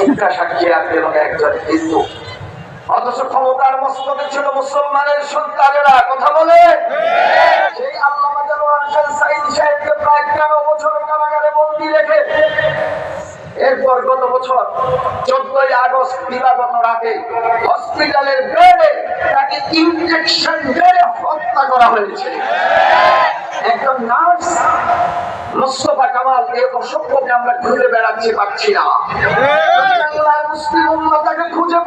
মিথ্যা সাক্ষী রাখতে হবে একজন হিন্দু। অথচ ক্ষমতার মস্তকে ছিল মুসলমানের সন্তানেরা, কথা বলে? সেই আল্লাহ সাইদ সাহেবকে প্রায় তেরো বছর কারাগারে বন্দি রেখে এরপর গত বছর চোদ্দই আগস্ট দিবাগত রাতে হসপিটালের বেডে তাকে ইনজেকশন মেরে হত্যা করা হয়েছে। একজন নার্স আমরা খুঁজে বেড়াচ্ছি না। মুসলিম খুঁজে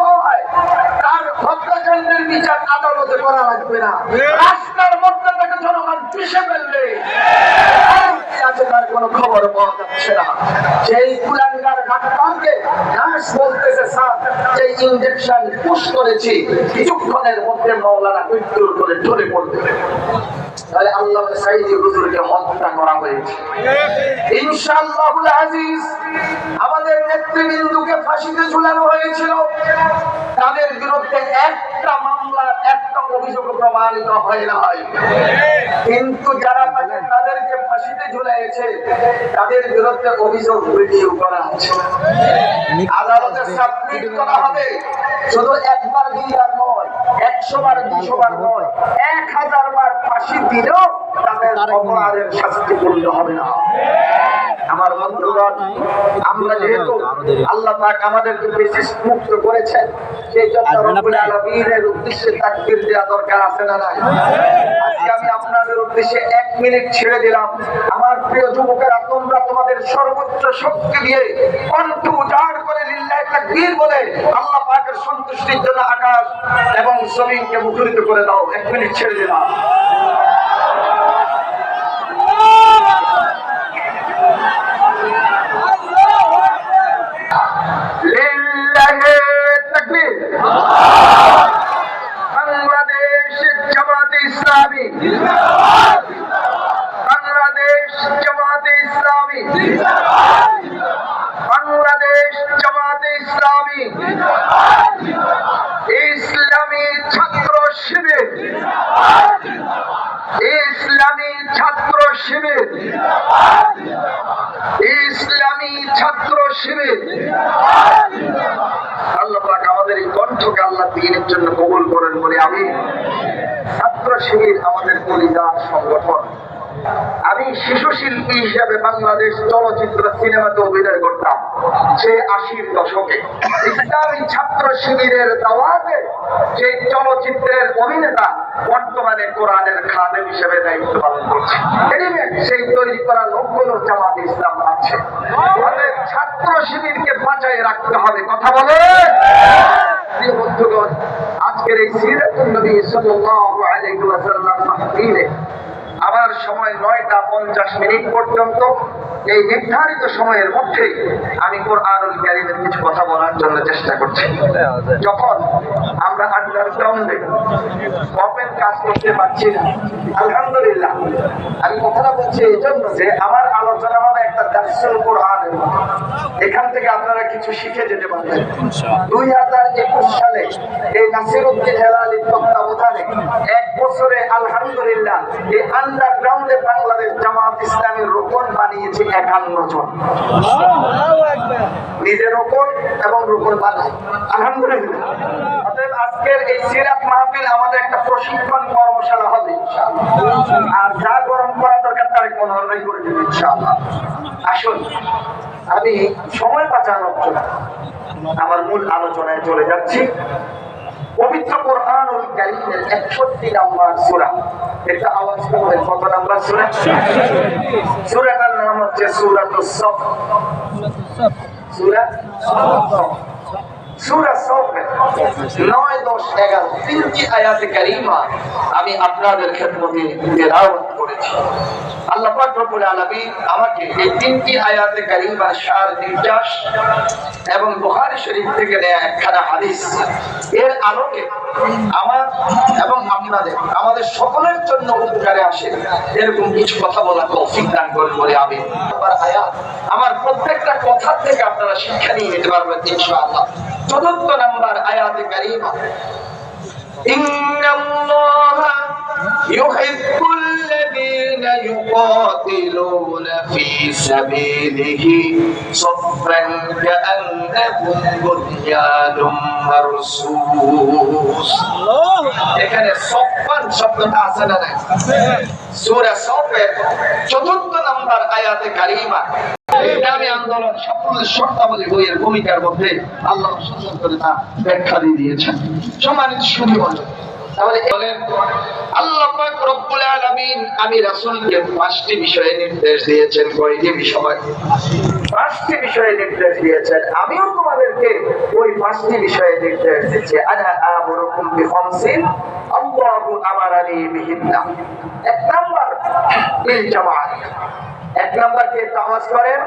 তার আদালতে করা লাগবে না। রাস্তার মধ্যে তাকে জনগণ পিষে ফেলবে। আছে তার কোনো খবর পাওয়া যাচ্ছে না। কুলাঙ্গার ডাক্তারকে নার্স বলতেছে, স্যার, যে পুশ করেছি, কিছুক্ষণের মধ্যে মাওলানা মৃত্যুর করে ঢলে পড়বে। তাহলে আল্লাহ সাইদি হুজুরকে হত্যা করা হয়েছে। আজিজ, আমাদের নেতৃবৃন্দুকে ফাঁসিতে ঝুলানো হয়েছিল। তাদের বিরুদ্ধে একটা মামলা একটা অভিযোগ প্রমাণিত হয় না হয় কিন্তু যারা তাদেরকে ফাঁসিতে তাদের বিরুদ্ধে অভিযোগ ভিডিও করা আদালতে সাবমিট করা হবে? শুধু একবার দুইবার নয় একশো বার দুশো বার নয় এক হাজার বার ফাঁসি দিলেও তাদের অপরাধের শাস্তি পূর্ণ হবে না। আমার বন্ধুগণ আমরা যেহেতু আল্লাহ পাক আমাদেরকে বিশেষ মুক্ত করেছেন সেই জন্য রব্বুল আলামিনের উদ্দেশ্যে তাকবীর দেওয়া দরকার আছে না নাই? আজকে আমি আপনাদের উদ্দেশ্যে এক মিনিট ছেড়ে দিলাম। আমার প্রিয় যুবকেরা তোমরা তোমাদের সর্বোচ্চ শক্তি দিয়ে কণ্ঠ উজাড় করে লিল্লাহি তাকবীর বলে আল্লাহ পাকের সন্তুষ্টির জন্য আকাশ এবং জমিনকে মুখরিত করে দাও। এক মিনিট ছেড়ে দিলাম। বাংলাদেশ জামাতে ইসলামী। বাংলাদেশ জামাতে ইসলামী। বাংলাদেশ জামাতে ইসলামী। ইসলামী ছাত্র শিবির। ইসলামী ছাত্র শিবির। ইসলামী ছাত্র শিবির আল্লাহ পাক আমাদের এই কণ্ঠকে আল্লাহ দিনের জন্য কবুল করেন বলে আমি ছাত্র শিবির আমাদের পরিবার সংগঠন। আমি শিশু শিল্পী হিসেবে বাংলাদেশ চলচ্চিত্র সিনেমাতে অভিনয় করতাম, সে আশির দশকে। ইসলামী ছাত্র শিবিরের দাওয়াতে সেই চলচ্চিত্রের অভিনেতা বর্তমানে কোরআনের খাদেম হিসেবে দায়িত্ব পালন করছে। সেই তৈরি করা লোকগুলো জামাত ইসলাম আছে ছাত্র শিবিরকে বাঁচাই রাখতে হবে। কথা বলে প্রিয় বন্ধুগণ আজকের এই সিরাতুল নবী সাল্লাল্লাহু আলাইহি ওয়াসাল্লাম মাহফিলে আমার সময় নয়টা পঞ্চাশ মিনিট পর্যন্ত। এই নির্ধারিত সময়ের মধ্যে আমি কোরআনুল কারিমের কিছু কথা বলার জন্য চেষ্টা করছি। যখন আমরা আন্ডারগ্রাউন্ডে ওপেন কাজ করতে পারছি না আলহামদুলিল্লাহ আমি কথাটা বলছি এই জন্য যে আমার আলোচনা হবে একটা দার্সুল কোরআনের মতো। এখান থেকে আপনারা কিছু শিখে যেতে পারবেন। দুই হাজার একুশ সালে এই নাসির উদ্দিন হেলালির তত্ত্বাবধানে এক বছরে আলহামদুলিল্লাহ এই আন্ডারগ্রাউন্ডে বাংলাদেশ জামাত ইসলামের রোপণ বানিয়েছে একান্ন জন। নিজে রোপণ এবং রোপণ বানায়। আলহামদুলিল্লাহ। আজকের এই সিরাত মাহফিল আমাদের একটা প্রশিক্ষণ কর্মশালা হবে আর যা গরম করা দরকার তার মনোহর ভাই করে দেবে আসুন, আমি সময় বাঁচানোর জন্য আমার মূল আলোচনায় চলে যাচ্ছি। পবিত্র কোরআনুল কারীমের 61 নম্বর সূরা। এটা আওয়াজ করবেন, কত নম্বর সূরা? সূরাটার নাম হচ্ছে সূরাতুস সফ। সূরা সূরা সফ 9 10 11 তিনটি আয়াতে কারীমা আমি আপনাদের খেদমতে তেলাওয়াত করেছি। আল্লাহ আমাকে এই তিনটি আয়াতে সার নির্যাস এবং শরীফ থেকে নেয়া একখানা হাদিস। এর আলোকে আমার এবং আপনাদের, আমাদের সকলের জন্য উপকারে আসে এরকম কিছু কথা বলা তৌফিক দান করে বলে আমি আমার প্রত্যেকটা কথা থেকে আপনারা শিক্ষা নিয়ে নিতে পারবেন ইনশাআল্লাহ। চতুর্থ নাম্বার আয়াতে কারিমা, ইন্নাল্লাহা يقاتلون في سبيله صفا كأنهم بنيان مرصوص এখানে সফান শব্দটা আছে না নাই সূরা সফের চতুর্থ নাম্বার আয়াতে কারিমা ইসলামী আন্দোলন সফল শর্তাবলী বইয়ের ভূমিকার মধ্যে আল্লাহ সুন্দর করে তা ব্যাখ্যা দিয়ে দিয়েছেন সম্মানিত শুধু বলেন তাহলে বলেন? আল্লাহ পাক রব্বুল আমি পাঁচটি বিষয়ে নির্দেশ দিয়েছেন, কয়টি বিষয়? পাঁচটি বিষয়ে নির্দেশ দিয়েছেন। আমিও তোমাদেরকে ওই পাঁচটি বিষয়ে নির্দেশ দিচ্ছি। আনা আমরুকুম বিখামসিন, আল্লাহু আমারানি বিহিন্না। এক নাম্বার এক নাম্বারকে তামাজ করেন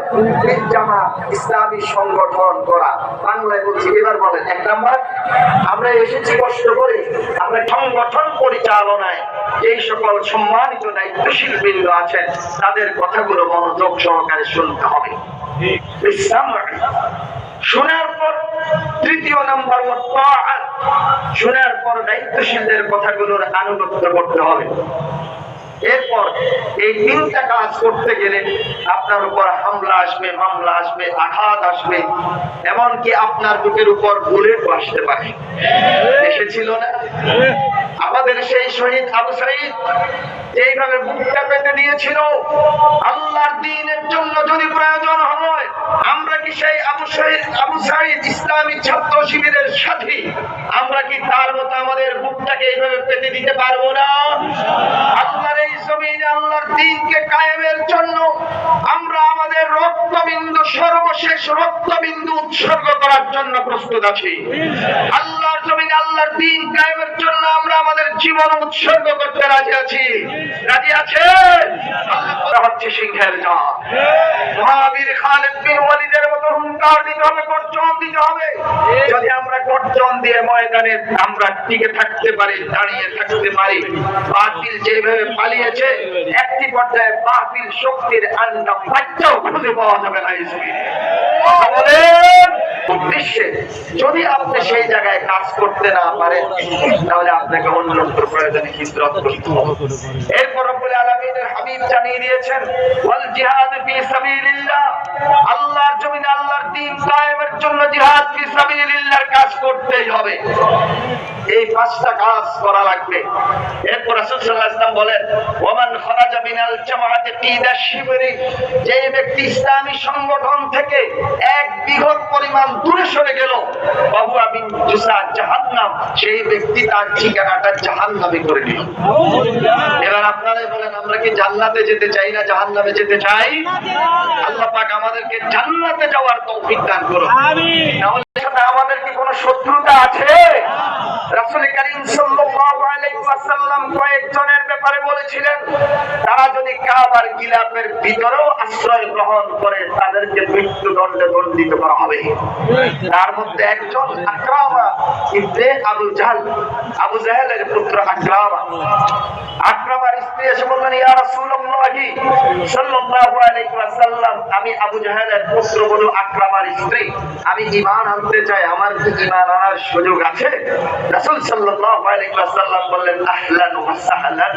জামাত ইসলামী সংগঠন করা। বাংলায় বলছি, এবার বলেন, এক নাম্বার, আমরা এসেছি কষ্ট করে, আমরা সংগঠন পরিচালনায়। এই সকল সম্মানিত দায়িত্বশীল বৃন্দ আছেন, তাদের কথাগুলো মনোযোগ সহকারে শুনতে হবে। ইসলাম শোনার পর তৃতীয় নাম্বার শোনার পর দায়িত্বশীলদের কথাগুলোর আনুগত্য করতে হবে। এরপর এই তিনটা কাজ করতে গেলে আপনার উপর হামলা আসবে, মামলা আসবে, আঘাত আসবে, এমনকি আপনার বুকের উপর বুলেট আসতে পারে। এসেছিল না। আমাদের সেই শহীদ আবু সাইদ এইভাবে বুকটা পেতে দিয়েছিল, আল্লাহর দিনের জন্য যদি প্রয়োজন হয়, আমরা কি সেই আবু শহীদ, আবু সাইদ ইসলামী ছাত্র শিবিরের সাথী? আমরা কি তার মতো আমাদের বুকটাকে এইভাবে পেতে দিতে পারব না? আল্লাহর এই জমিনে আল্লাহর দিনকে কায়েমের জন্য আমরা আমাদের রক্তবিন্দু, সর্বশেষ রক্তবিন্দু উৎসর্গ করার জন্য প্রস্তুত আছি। আল্লাহর জমিনে আল্লাহর দিন কায়েমের জন্য আমরা আমাদের জীবন উৎসর্গ করতে রাজি আছি। রাজি আছে? হচ্ছে সিংহের জাত মহাবীর খালেদ বিন ওয়ালিদের মতো হুঙ্কার দিতে হবে, গর্জন দিতে হবে। যদি আমরা গর্জন দিয়ে ময়দানে আমরা টিকে থাকতে পারি, দাঁড়িয়ে থাকতে পারি, বাতিল যেভাবে পালিয়েছে, একটি পর্যায়ে বাতিল শক্তির আন্ডা বাচ্চাও খুঁজে পাওয়া যাবে না বলেন? যদি আপনি সেই জায়গায় কাজ করতে না পারেন, তাহলে আপনাকে অন্য প্রয়োজনে হিজরত করতে হবে। এরপর রব্বুল আলামিনের হাবিব জানিয়ে দিয়েছেন, ওয়াল জিহাদ ফি সাবিলিল্লাহ। আল্লাহর জমিনে আল্লাহর দ্বীন কায়েমের জন্য জিহাদ ফি সাবিলিল্লাহর কাজ করতেই হবে। এই পাঁচটা কাজ করা লাগবে। এরপর রাসূল সাল্লাল্লাহু আলাইহি বলেন, ওমান খরাজা মিনাল জামাআতি কিদা শিবরি? যে ব্যক্তি ইসলামী সংগঠন থেকে এক বিঘত পরিমাণ দূরে সরে গেল জুসা জাহান্নাম সেই ব্যক্তি তার ঠিকানাটা জাহান্নামে করে দিল। এবার আপনারাই বলেন আমরা কি জান্নাতে যেতে চাই না জাহান্নামে যেতে চাই? আল্লাহ পাক আমাদেরকে জান্নাতে যাওয়ার তৌফিক দান করুন। সাথে আমাদের কি কোনো শত্রুতা আছে? কয়েকজনের ব্যাপারে বলেছিলেন, তারা যদি কাবার গিলাফের ভিতরেও আশ্রয় গ্রহণ করে, তাদেরকে মৃত্যুদণ্ডে দণ্ডিত করা হবে। তার মধ্যে একজন আকরামা ইবনে আবু জাহল, আবু জাহেলের পুত্র আকরামা আকরামার স্ত্রী এসে বললেন, ইয়া রাসূলুল্লাহি সাল্লাল্লাহু আলাইহি ওয়াসাল্লাম, আমি আবু জাহেলের পুত্র বলু আকরামার স্ত্রী। আমি ঈমান আনতে চাই, আমার কি ঈমান আনার সুযোগ আছে? রাসূল সাল্লাল্লাহু আলাইহি ওয়াসাল্লাম বললেন, আহলান ওয়া সাহলান।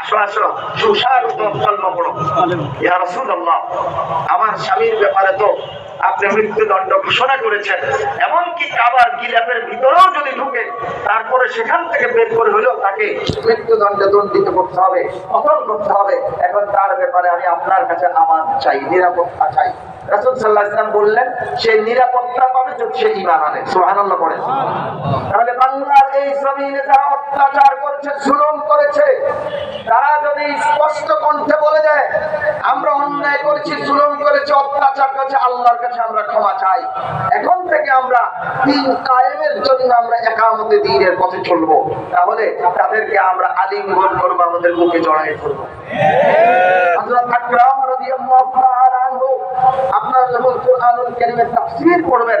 আসো আসো সুস্বাগত কলমা পড়ো। ইয়া রাসূলুল্লাহ, আমার স্বামীর ব্যাপারে তো আপনি মৃত্যুদণ্ড ঘোষণা করেছেন। এমনকি কাবার গিলাফের ভিতরেও যদি ঢুকে, তারপরে সেখান থেকে বের করে হলেও তাকে মৃত্যুদণ্ডে দণ্ডিত করতে হবে অটল করতে হবে। এখন তার ব্যাপারে আমি আপনার কাছে আমার চাই, নিরাপত্তা চাই। রাসূল সাল্লাল্লাহু আলাইহি ওয়াসাল্লাম বললেন সেই নিরাপত্তা পাবে যদি সে একামতে দিনের পথে চলবো। তাহলে তাদেরকে আমরা আলিঙ্গন করব, আমাদের বুকে জড়াই করব আপনারা যখন কোরআনুল কারীমের পড়বেন।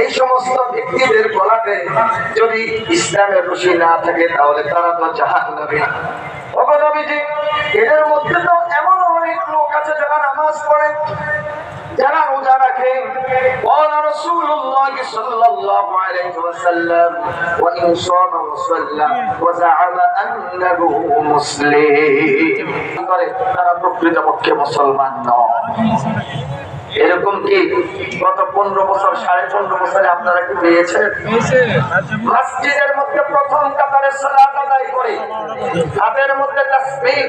এই সমস্ত ব্যক্তিদের গলাতে যদি ইসলামের রশি না থাকে, তাহলে তারা তো জাহান্নামী ওগো নবীজি, এদের মধ্যে তো এমন অনেক লোক আছে যারা নামাজ পড়ে। যারা রোজা রাখে قال رسول الله صلى الله عليه وسلم وإن صام وصلى وزعم أنه مسلم করে তারা প্রকৃতপক্ষে মুসলমান নয় এরকম কি গত পনেরো বছর সাড়ে পনেরো বছরে আপনারা কি পেয়েছেন? মসজিদের মধ্যে প্রথম কাতারে সালাত আদায় করে। হাতের মধ্যে তাসবিহ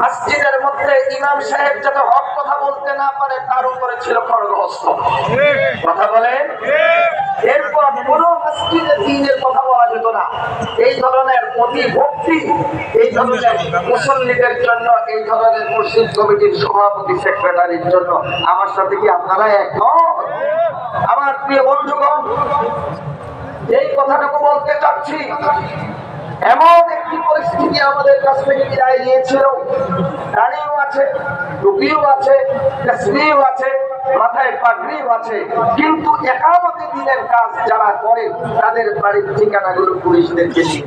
মসজিদের মধ্যে ইমাম সাহেব যাতে হক কথা বলতে না পারে তার উপরে ছিল খড়গহস্ত। কথা বলেন? এরপর কোন মসজিদে দিনের কথা বলা যেত না। এই ধরনের অতি ভক্তি এই ধরনের মুসল্লিদের জন্য এই ধরনের মসজিদ কমিটির সভাপতি সেক্রেটারির জন্য আমার সাথে কি আপনারা একমত? আমার প্রিয় বন্ধুগণ, এই কথাটুকু বলতে চাচ্ছি। এমন একটি পরিস্থিতি আমাদের কাছ থেকে বিদায় নিয়েছিল। দাঁড়িয়েও আছে টুপিও আছে তসবিও আছে, মাথায় পাগড়িও আছে। কিন্তু একামতে দিনের কাজ যারা করে, তাদের বাড়ির ঠিকানাগুলো পুলিশদেরকে দিন।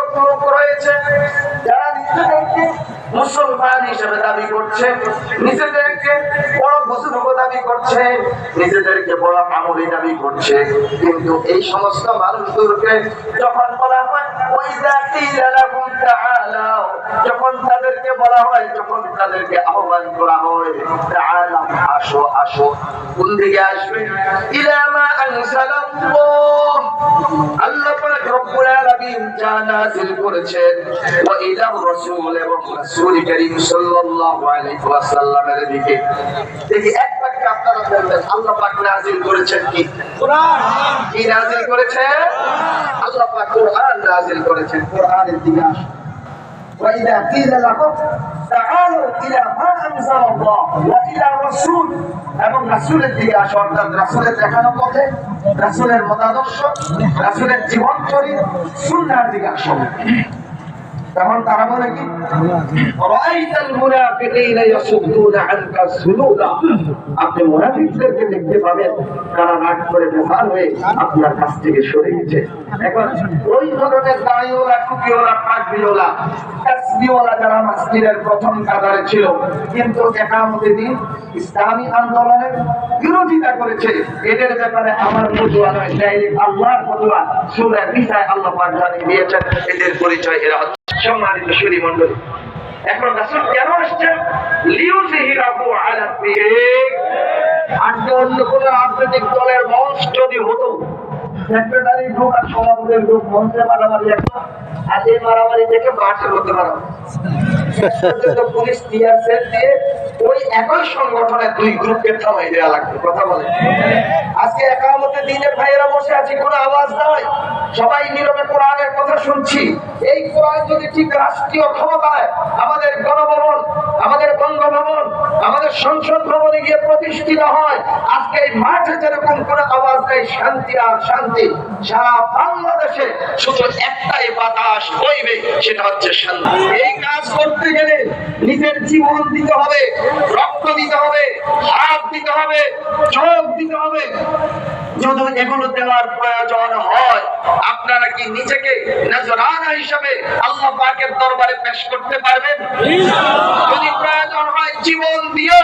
colocou রয়েছে যারা নিজেদেরকে মুসলমান হিসেবে দাবি করছে, নিজেদেরকে বড় বুজুর্গ দাবি করছে, নিজেদেরকে বড় আমলি দাবি করছে। কিন্তু এই সমস্ত মানুষদেরকে যখন বলা হয়, ওই জাতি যখন তাদেরকে বলা হয়, যখন তাদেরকে আহ্বান করা হয় আসো আসো, কোন দিকে আসবে? ইলা মা আল্লাহ পাক রব্বুল আলামিন করেছেন ওয়া ইলা রাসূল এবং রাসূল করিম সাল্লাল্লাহু আলাইহি ওয়াসাল্লামের দিকে দেখি এক বাক্যে আপনারা বলবেন আল্লাহ পাক নাযিল করেছেন কি কোরআন কি নাযিল করেছেন আল্লাহ পাক কোরআন নাযিল করেছেন কোরআনের দিকে আসুন وإذا قيل لهم تعالوا إلى ما أنزل الله وإلى الرسول এবং রাসূলের দিকে আসো অর্থাৎ রাসূলের দেখানো পথে রাসূলের মতাদর্শ রাসূলের জীবন চরিত্র সুন্নাহর দিকে আসো তখন তারা বলে কি? আপনি দেখতে পাবেন, তারা রাগ করে বেফার হয়ে আপনার কাছ থেকে সরে গেছে। এখন ওই ধরনের দাড়িওয়ালা, টুপিওয়ালা, পাগড়িওয়ালা, তাসবিওয়ালা যারা প্রথম কাতারে ছিল, কিন্তু একামতে দিন ইসলামী আন্দোলনের বিরোধিতা করেছে। এদের ব্যাপারে আমার ফতুয়া নয় আল্লাহর ফতুয়া। নিসায় আল্লাহ পাক দিয়েছেন, এদের পরিচয় এরা সম্মানিত সুরী মণ্ডলী এখন রাসুল কেন আসছেন? লিউজিহিরাহু আলা রাজনৈতিক দলের মঞ্চ হতো, সেক্রেটারি গ্রুপ আর সভাপতির গ্রুপ মঞ্চে মারামারি একটা আজ এই মারামারি দেখে মাঠে হতে পারো পুলিশ টিয়ার সেল দিয়ে ওই একই সংগঠনের দুই গ্রুপকে থামাই দেওয়া লাগবে, কথা বলে। আজকে একামতে দিনের ভাইয়েরা বসে কোনো আওয়াজ সবাই নীরবে কোরআনের কথা শুনছি। এই কোরআন যদি ঠিক রাষ্ট্রীয় ক্ষমতায় আমাদের গণভবন, আমাদের বঙ্গভবন, আমাদের সংসদ ভবনে গিয়ে প্রতিষ্ঠিত হয়, আজকে এই মাঠে যেরকম কোনো আওয়াজ নেই, শান্তি আর শান্তি সারা বাংলাদেশে শুধু একটাই বাতাস বইবে, সেটা হচ্ছে শান্তি। এই কাজ করতে গেলে নিজের জীবন দিতে হবে, রক্ত দিতে হবে, হাত দিতে হবে, চোখ দিতে হবে। যদি এগুলো দেওয়ার প্রয়োজন হয়, আপনারা কি নিজেকে নজরানা হিসাবে আল্লাহ পাকের দরবারে পেশ করতে পারবেন? যদি প্রয়োজন হয় জীবন দিও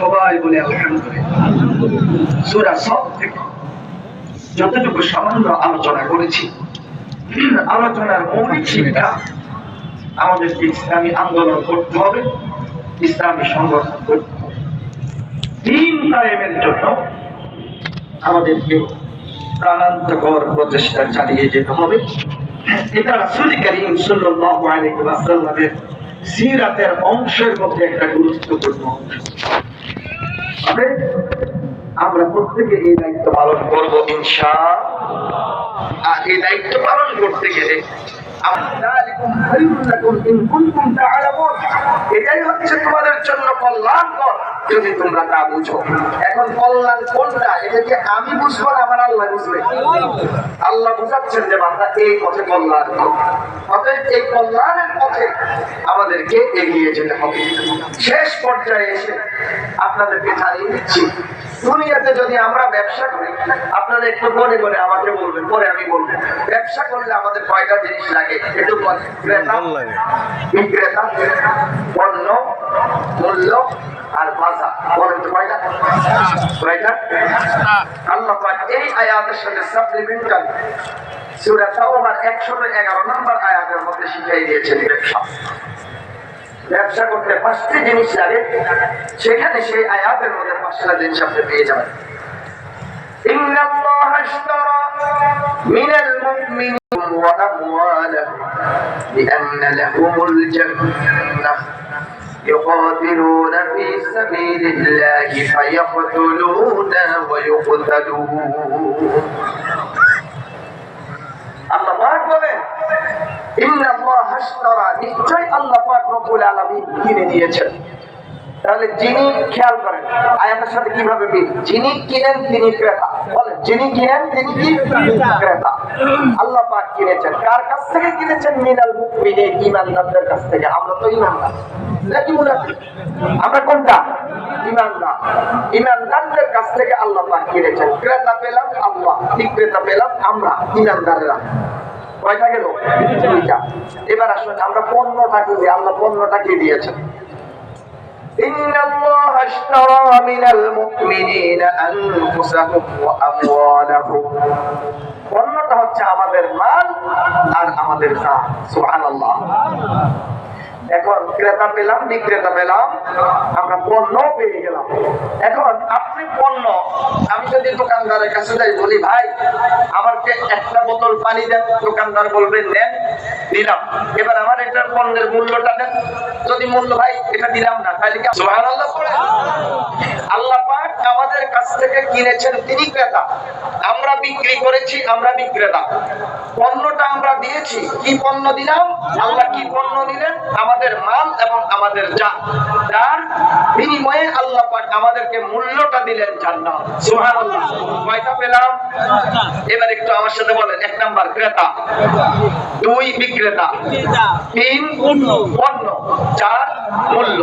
সবাই বলে আলহামদুলিল্লাহ সূরা সব থেকে যতটুকু সামান্য আলোচনা করেছি। আলোচনার মৌলিক শিক্ষা আমাদেরকে ইসলামী আন্দোলন করতে হবে, ইসলামী সংগঠন করতে হবে। দিন কায়েমের জন্য আমাদেরকে প্রাণান্তকর প্রচেষ্টা চালিয়ে যেতে হবে। এটা রাসূল করিম সাল্লাল্লাহু আলাইহি ওয়াসাল্লামের সিরাতের অংশের মধ্যে একটা গুরুত্বপূর্ণ অংশ। আমরা প্রত্যেকে এই দায়িত্ব পালন করব, ইনশাআল্লাহ। আর এই দায়িত্ব পালন করতে গেলে পথে আমাদেরকে এগিয়ে যেতে হবে। শেষ পর্যায়ে এসে আপনাদেরকে জানিয়ে দিচ্ছি। দুনিয়াতে যদি আমরা ব্যবসা করি আপনারা একটু মনে করে আমাকে বলবেন পরে আমি বলব। ব্যবসা করলে আমাদের কয়টা জিনিস লাগে? একটু ক্রেতা বিক্রেতা পণ্য মূল্য আর বাজার। বলেন তো কয়টা? কয়টা? আল্লাহ পাক এই আয়াতের সাথে সাপ্লিমেন্টাল সূরা তাওবার 111 নম্বর আয়াতের মধ্যে শিখিয়ে দিয়েছেন ব্যবসা। ব্যবসা করতে পাঁচটি জিনিস লাগে সেখানে সেই আয়াতের মধ্যে পাঁচটা জিনিস আপনি পেয়ে যাবেন إن الله اشترى من المؤمنين وأموالهم بأن لهم الجنة يقاتلون في سبيل الله فيقتلون ويقتلون আল্লাহ পাক বলেন নিশ্চয় আল্লাহ পাক রব্বুল আলামিন কিনে দিয়েছেন। তাহলে যিনি খেয়াল করেন, আয়াতের সাথে কীভাবে মিল? যিনি কিনেন, তিনি ক্রেতা। বলেন, যিনি কিনেন, তিনি কি? ক্রেতা। আল্লাহ পাক কিনেছেন। কার কাছ থেকে কিনেছেন? মিনাল মুমিনিন, ঈমানদারদের কাছ থেকে। আমরা তো ঈমানদার। নাকি মুনাফিক? আমরা কোনটা? কাছ থেকে আল্লাহ পাক কিনেছেন। ক্রেতা পেলাম আল্লাহ, বিক্রেতা পেলাম আমরা, ঈমানদাররা। কয়টা গেল? এবার আসলে আমরা পণ্যটাকে দিয়ে আল্লাহ পণ্যটাকে দিয়েছেন। إن الله اشترى من المؤمنين أنفسهم وأموالهم পণ্যটা হচ্ছে আমাদের মাল আর আমাদের দাম সুবহানাল্লাহ এখন ক্রেতা পেলাম, বিক্রেতা পেলাম, আমরা পণ্য পেয়ে গেলাম। এখন আপনি পণ্য, আমি যদি দোকানদারের কাছে যাই, বলি, ভাই আমাকে একটা বোতল পানি দেন। দোকানদার বলবে, নেন দিলাম এবার আমার এটার পণ্যের মূল্যটা দেন। যদি মূল্য, ভাই, এটা দিলাম না, তাহলে কি আল্লাহ পাক আমাদের কাছ থেকে কিনেছেন তিনি ক্রেতা। আমরা বিক্রি করেছি, আমরা বিক্রেতা। পণ্যটা আমরা দিয়েছি। কি পণ্য দিলাম? আল্লাহ কি পণ্য দিলেন? আমাদের মাল এবং আমাদের জান। তার বিনিময়ে আল্লাহ পাক আমাদেরকে মূল্যটা দিলেন জান্নাত। সুবহানাল্লাহ। কয়টা পেলাম? এবার একটু আমার সাথে বলেন এক নাম্বার ক্রেতা। দুই বিক্রেতা। তিন পণ্য। চার মূল্য।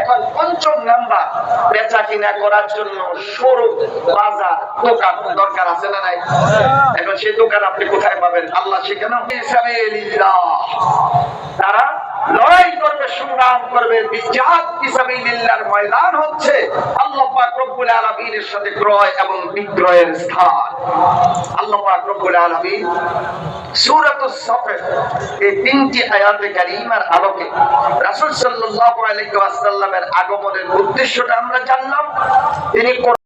এখন পঞ্চম নাম্বার বেচা কিনা করার জন্য সরু বাজার দোকান দরকার আছে না নাই? এখন সেই দোকান আপনি কোথায় পাবেন? আল্লাহ সেখানে তারা লড়াই করবে, সংগ্রাম করবে ময়দান হচ্ছে? সাথে ক্রয় এবং বিক্রয়ের স্থান। আল্লাহ তিনটি আলোকে আগমনের উদ্দেশ্যটা আমরা জানলাম। তিনি